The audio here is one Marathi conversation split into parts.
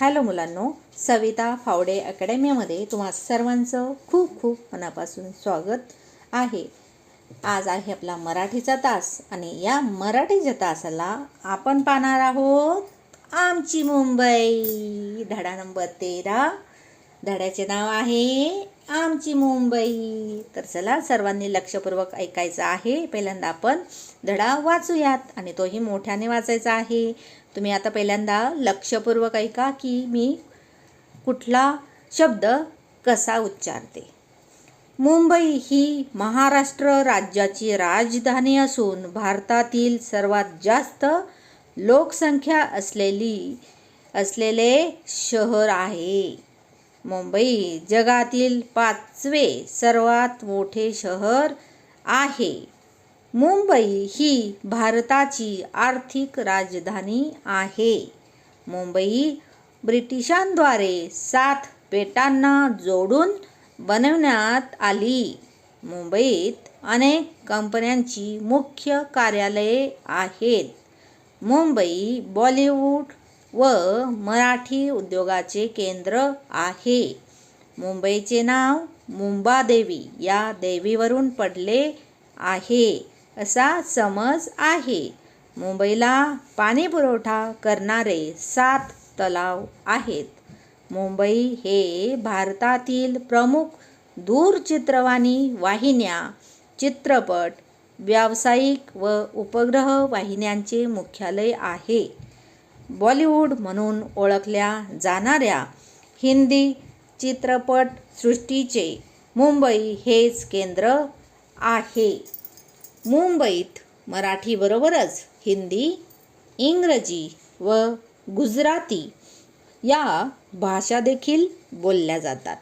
हॅलो मुलांनो सविता फावडे अकॅडमीमध्ये तुम्हा सर्वांचं खूप खूप मनापासून स्वागत आहे. आज आहे आपला मराठीचा तास आणि या मराठीच्या तासाला आपण पाहणार आहोत आमची मुंबई. धडा नंबर तेरा. धड्याचे नाव आहे आमची मुंबई. तर चला सर्वांनी लक्षपूर्वक ऐकायचं आहे. पहिल्यांदा आपण धडा वाचूयात आणि तोही मोठ्याने वाचायचा आहे. तुम्ही आता पहिल्यांदा लक्षपूर्वक ऐका की मी कुठला शब्द कसा उच्चारते. मुंबई ही महाराष्ट्र राज्याची राजधानी असून भारतातील सर्वात जास्त लोकसंख्या असलेली असलेले शहर आहे. मुंबई जगातील पाचवे सर्वात मोठे शहर आहे. मुंबई ही भारताची आर्थिक राजधानी आहे. मुंबई ब्रिटिशांद्वारे सात बेटांना जोडून बनवण्यात आली. मुंबईत अनेक कंपन्यांची मुख्य कार्यालये आहेत. मुंबई बॉलिवूड व मराठी उद्योगाचे केंद्र आहे. मुंबईचे नाव मुंबादेवी या देवीवरून पडले आहे असा समज आहे. मुंबईला पाणीपुरवठा करणारे सात तलाव आहेत. मुंबई हे भारतातील प्रमुख दूरचित्रवाणी वाहिन्या चित्रपट व्यावसायिक व उपग्रह वाहिन्यांचे मुख्यालय आहे. बॉलिवूड म्हणून ओळखल्या जाणाऱ्या हिंदी चित्रपटसृष्टीचे मुंबई हेच केंद्र आहे. मुंबईत मराठीबरोबरच हिंदी इंग्रजी व गुजराती या भाषा देखील बोलल्या जातात.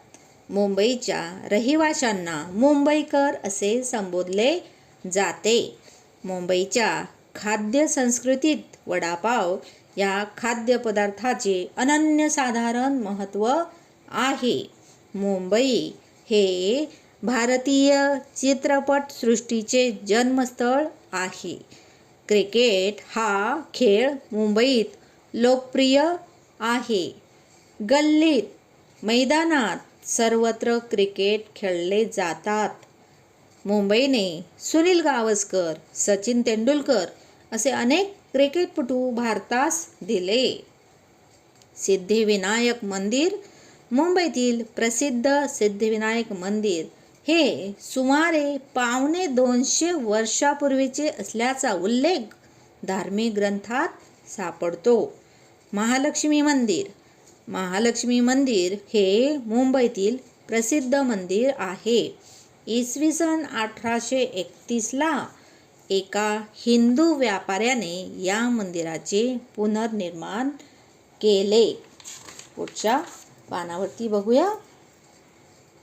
मुंबईच्या रहिवाशांना मुंबईकर असे संबोधले जाते. मुंबईच्या खाद्य संस्कृतीत वडापाव या खाद्यपदार्थाचे अनन्यसाधारण महत्त्व आहे. मुंबई हे भारतीय चित्रपटसृष्टीचे जन्मस्थळ आहे. क्रिकेट हा खेळ मुंबईत लोकप्रिय आहे. गल्लीत मैदानात सर्वत्र क्रिकेट खेळले जातात. मुंबईने सुनील गावस्कर सचिन तेंडुलकर असे अनेक क्रिकेटपटू भारतास दिले. सिद्धिविनायक मंदिर मुंबईतील प्रसिद्ध सिद्धिविनायक मंदिर हे सुमारे पावणे दोनशे वर्षापूर्वीचे असल्याचा उल्लेख धार्मिक ग्रंथात सापडतो. महालक्ष्मी मंदिर महालक्ष्मी मंदिर हे मुंबईतील प्रसिद्ध मंदिर आहे. इसवी सन अठराशे एकतीसला एका हिंदू व्यापाऱ्याने या मंदिराचे पुनर्निर्माण केले. पुढच्या पानावरती बघूया.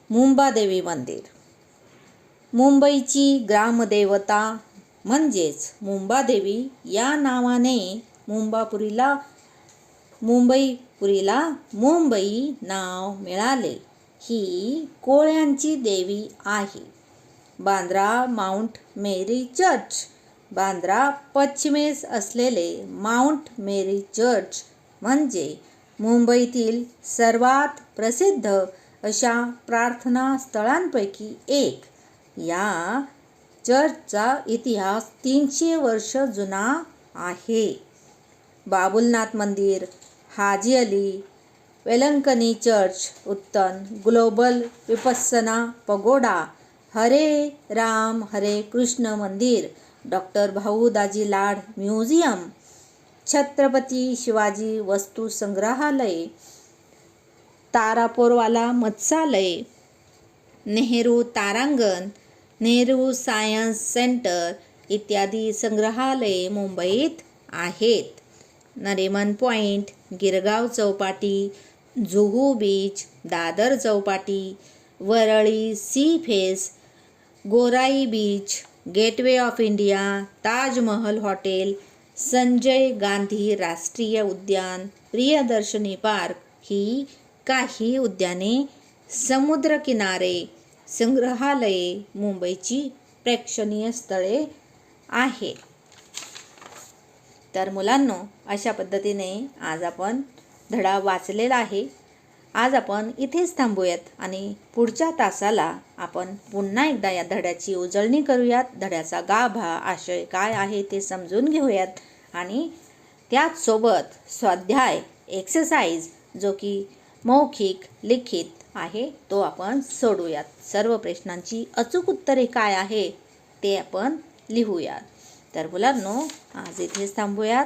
मुंबादेवी मंदिर. मुंबईची ग्रामदेवता म्हणजेच मुंबादेवी या नावाने मुंबापुरीला मुंबईपुरीला मुंबई नाव मिळाले. ही कोळ्यांची देवी आहे. Bandra Mount Mary church Bandra पश्चिमेस असलेले माउंट मेरी चर्च म्हणजे मुंबईतील सर्वात प्रसिद्ध अशा प्रार्थना स्थळांपैकी एक. या चर्चचा इतिहास तीनशे वर्ष जुना आहे. बाबुलनाथ मंदिर Haji Ali Velankanni church Uttan global Vipassana pagoda Hare Ram Hare Krishna मंदिर डॉक्टर भाऊ दाजी लाड म्युझियम छत्रपती शिवाजी वस्तू संग्रहालय तारापोरवाला मत्स्यालय नेहरू तारांगण नेहरू सायन्स सेंटर इत्यादी संग्रहालये मुंबईत आहेत. Nariman point Girgaon Chowpatty Juhu beach Dadar Chowpatty Worli sea face Gorai beach gateway of India Taj Mahal hotel Sanjay Gandhi राष्ट्रीय उद्यान प्रियदर्शनी पार्क ही काही उद्याने समुद्रकिनारे संग्रहालये मुंबईची प्रेक्षणीय स्थळे आहेत. तर मुलांनो अशा पद्धतीने आज आपण धडा वाचलेला आहे. आज आपण इथेच थांबूयात आणि पुढच्या तासाला आपण पुन्हा एकदा या धड्याची उजळणी करूयात. धड्याचा गाभा आशय काय आहे ते समजून घेऊयात. आणि त्याचसोबत स्वाध्याय एक्सरसाइज जो की मौखिक लिखित आहे तो आपण सोडूयात. सर्व प्रश्नांची अचूक उत्तरे काय आहे ते आपण लिहूयात. तर मुलांनो आज इथेच थांबूयात.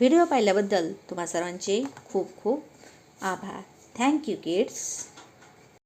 व्हिडिओ पाहिल्याबद्दल तुम्हा सर्वांचे खूप खूप आभार. Thank you kids.